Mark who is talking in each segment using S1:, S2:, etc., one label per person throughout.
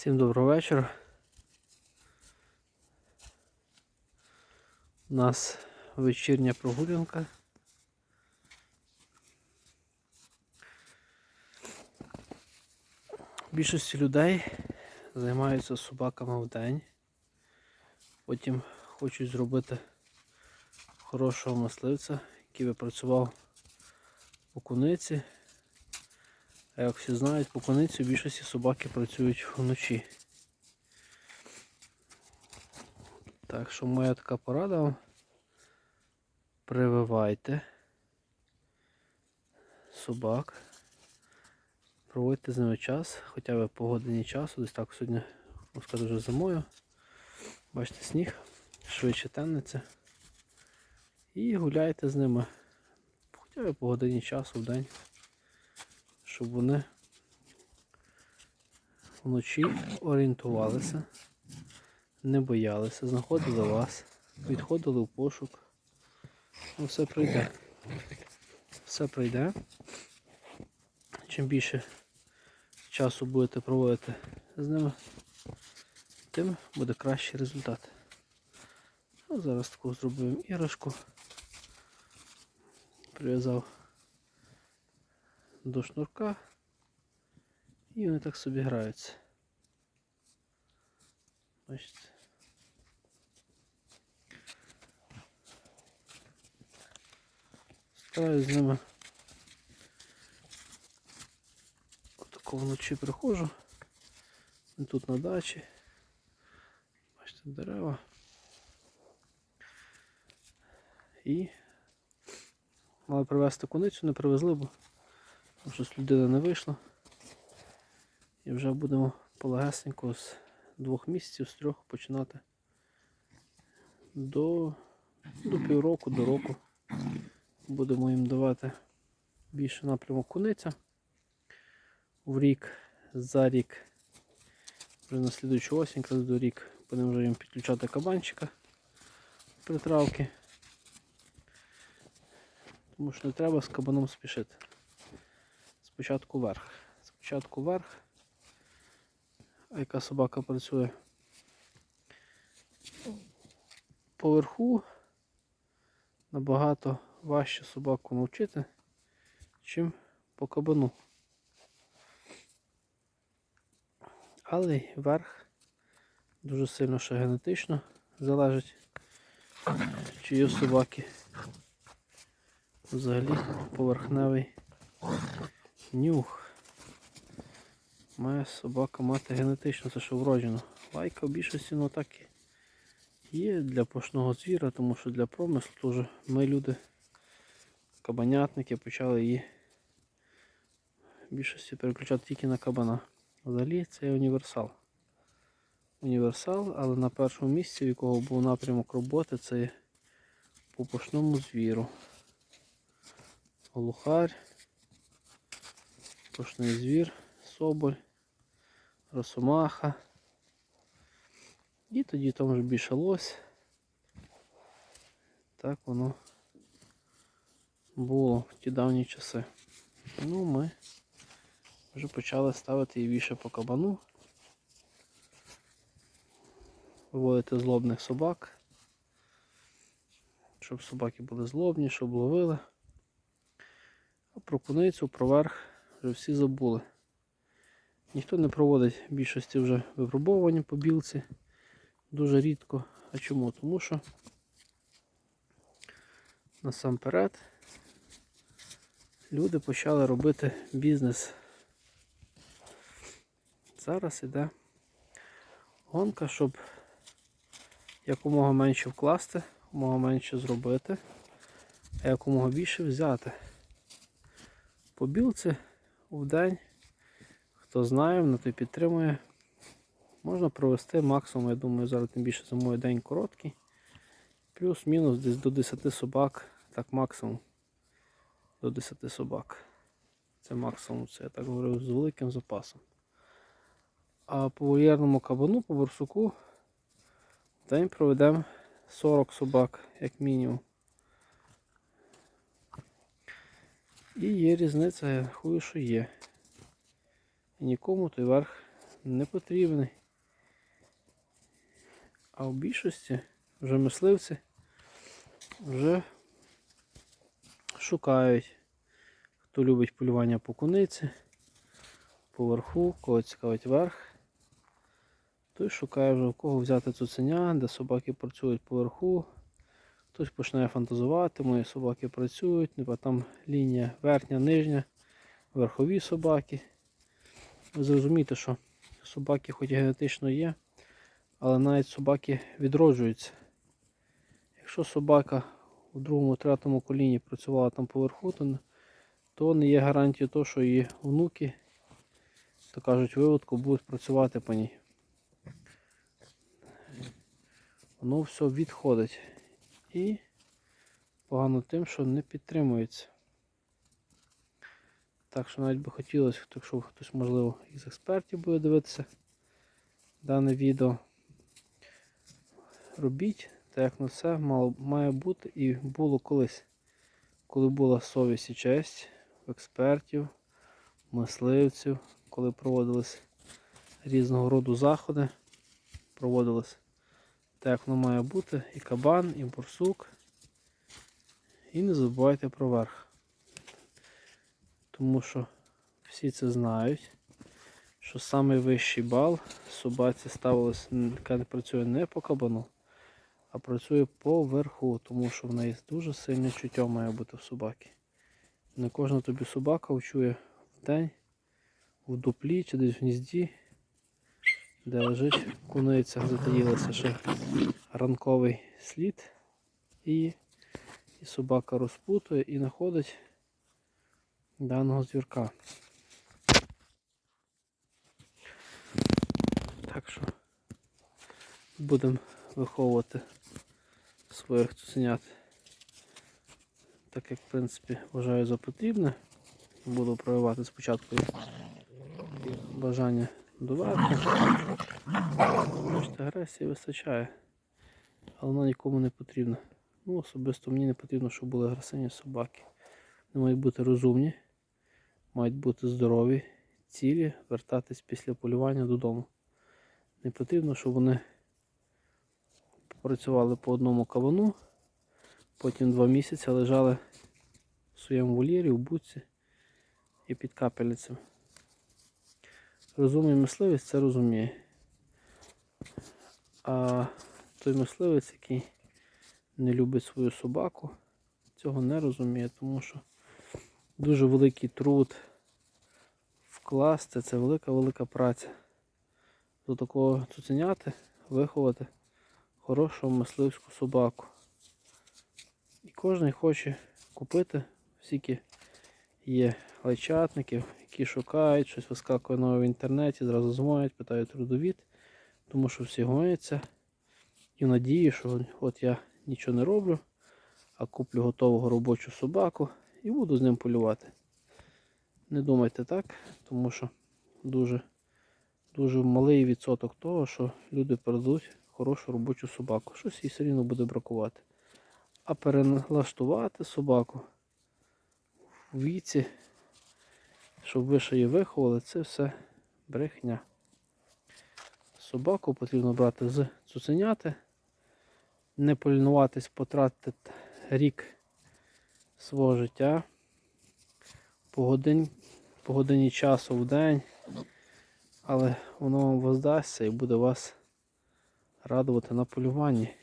S1: Всім доброго вечора. У нас вечірня прогулянка. Більшості людей займаються собаками в день. Потім хочуть зробити хорошого мисливця, який би працював по куниці. А як всі знають, по куниці більшості собаки працюють вночі. Так що моя така порада. Прививайте собак. Проводьте з ними час, хоча б по годині часу, десь так сьогодні, можна сказати, вже зимою. Бачите, сніг, швидше темниться. І гуляйте з ними хоча б по годині часу в день, щоб вони вночі орієнтувалися, не боялися, знаходили вас, відходили в пошук. Ну, все пройде. Все пройде. Чим більше часу будете проводити з ними, тим буде кращий результат. А зараз таку зробимо іграшку. Прив'язав до шнурка і вони так собі граються. Бачите. Стараюсь з ними отако вночі приходжу. Тут на дачі. Бачите, дерева. І мали привезти куницю, не привезли, бо щось людина не вийшла. І вже будемо полегесенько з двох місяців, з трьох починати до, до півроку, до року. Будемо їм давати більше напрямок куниця. В рік, за рік, вже на слідуючу осінь, якраз до рік, будемо вже їм підключати кабанчика притравки. Тому що не треба з кабаном спішити. Спочатку вверх. Спочатку вверх. А яка собака працює поверху набагато важче собаку навчити, чим по кабану. Але верх дуже сильно ще генетично залежить, чи є у собаки взагалі поверхневий нюх. Має собака мати генетично, це що вроджено. Лайка в більшості ну так і є для пошного звіра, тому що для промислу теж ми люди, кабанятники, почали її в більшості переключати тільки на кабана. Взагалі це універсал. Універсал, але на першому місці, в якого був напрямок роботи, це по пошному звіру. Олухарь, пошний звір, соболь, росомаха. І тоді там вже більше лось. Так воно було в ті давні часи. Ну ми вже почали ставити її більше по кабану. Виводити злобних собак. Щоб собаки були злобні, щоб ловили. А про куницю, про верх вже всі забули. Ніхто не проводить більшості вже випробування по білці. Дуже рідко. А чому? Тому що насамперед люди почали робити бізнес. Зараз іде гонка, щоб якомога менше вкласти, якомога менше зробити, а якомога більше взяти. По білці в день, хто знає, на той підтримує. Можна провести максимум, я думаю, зараз тим більше зимою день короткий. Плюс-мінус десь до 10 собак, так максимум до 10 собак. Це максимум, це я так говорю, з великим запасом. А по вольєрному кабану, по борсуку, в день проведемо 40 собак, як мінімум. І є різниця, я рахую, що є. І нікому той верх не потрібний. А в більшості вже мисливці вже шукають, хто любить полювання по куниці, по верху, кого цікавить верх. Той шукає вже в кого взяти цуценя, де собаки працюють поверху. Хтось починає фантазувати, мої собаки працюють, там лінія верхня, нижня, верхові собаки. Ви зрозумієте, що собаки хоч і генетично є, але навіть собаки відроджуються. Якщо собака у другому, третьому коліні працювала там поверху, то не є гарантією того, що її внуки, то кажуть, виводку будуть працювати по ній. Воно все відходить. І погано тим, що не підтримується. Так що навіть би хотілося, якщо хтось, можливо, із експертів буде дивитися дане відео. Робіть так, як на все мало, має бути і було колись, коли була совість і честь в експертів, мисливців, коли проводились різного роду заходи, проводились так, воно має бути, і кабан, і борсук. І не забувайте про верх. Тому що всі це знають, що найвищий бал собаці ставилось, яка не працює не по кабану, а працює по верху, тому що в неї дуже сильне чуття має бути в собаки. Не кожна тобі собака вчує в день, в дуплі чи десь в гнізді, де лежить куниця, затаїлася ще ранковий слід, і, і собака розпутує і знаходить даного звірка. Так що будемо виховувати своїх цуценят. Так як, в принципі, вважаю за потрібне. Буду проявляти спочатку бажання до верху. Бачите, агресії вистачає, але вона нікому не потрібна. Ну, особисто мені не потрібно, щоб були агресивні собаки. Вони мають бути розумні, мають бути здорові, цілі, вертатись після полювання додому. Не потрібно, щоб вони працювали по одному кавану, потім два місяці лежали в своєму вольєрі, в буці і під капельницем. Розумний мисливець це розуміє. А той мисливець, який не любить свою собаку, цього не розуміє, тому що дуже великий труд вкласти, це велика-велика праця. До такого цуценяти виховати хорошу мисливську собаку. І кожен хоче купити, скільки є лайчатників, які шукають, щось вискакує нове в інтернеті, зразу дзвонять, питають трудовід, тому що всі гоняться. І в надії, що от я нічого не роблю, а куплю готового робочу собаку і буду з ним полювати. Не думайте так, тому що дуже, дуже малий відсоток того, що люди передадуть хорошу робочу собаку. Щось їй все рівно буде бракувати. А перелаштувати собаку в віці, щоб ви ще її виховали, це все брехня. Собаку потрібно брати з цуценяти, не полінуватись, потратити рік свого життя по, годин, по годині часу в день, але воно вам воздасться і буде вас радувати на полюванні.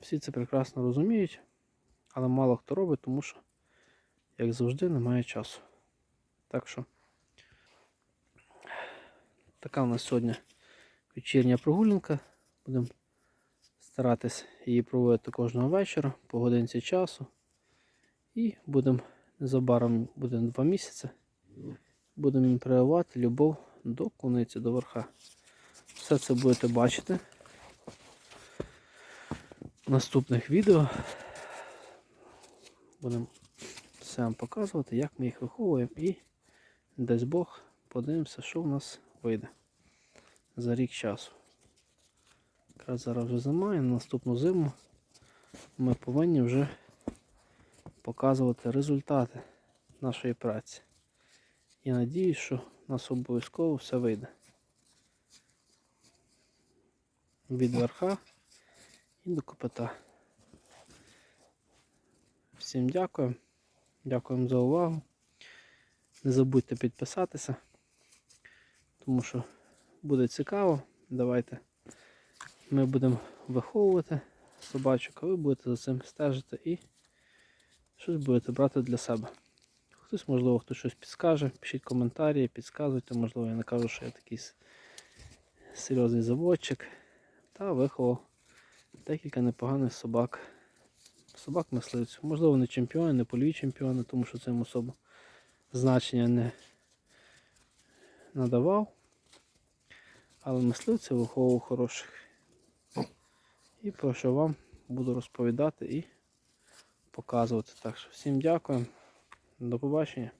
S1: Всі це прекрасно розуміють, але мало хто робить, тому що, як завжди, немає часу. Так що така у нас сьогодні вечірня прогулянка. Будемо старатись її проводити кожного вечора по годинці часу. І будемо незабаром буде два місяці. Будемо їм проявляти любов до куниці, до верха. Все це будете бачити в наступних відео. Будемо все вам показувати, як ми їх виховуємо дасть Бог подивимося, що в нас вийде за рік часу. Якраз зараз вже зима і на наступну зиму ми повинні вже показувати результати нашої праці. І надіюсь, що у нас обов'язково все вийде. Від верха і до копита. Всім дякую. Дякуємо за увагу. Не забудьте підписатися, тому що буде цікаво. Давайте ми будемо виховувати собачок, а ви будете за цим стежити і щось будете брати для себе. Хтось, можливо, хтось щось підскаже, пишіть коментарі, підказуйте, можливо, я не кажу, що я такий серйозний заводчик. Та виховав декілька непоганих собак. Собак мисливців. Можливо, не чемпіони, не польові чемпіони, тому що цим особо значення не надавав. Але мисливців виховував хороших. І про що вам буду розповідати і показувати. Так що всім дякую. До побачення.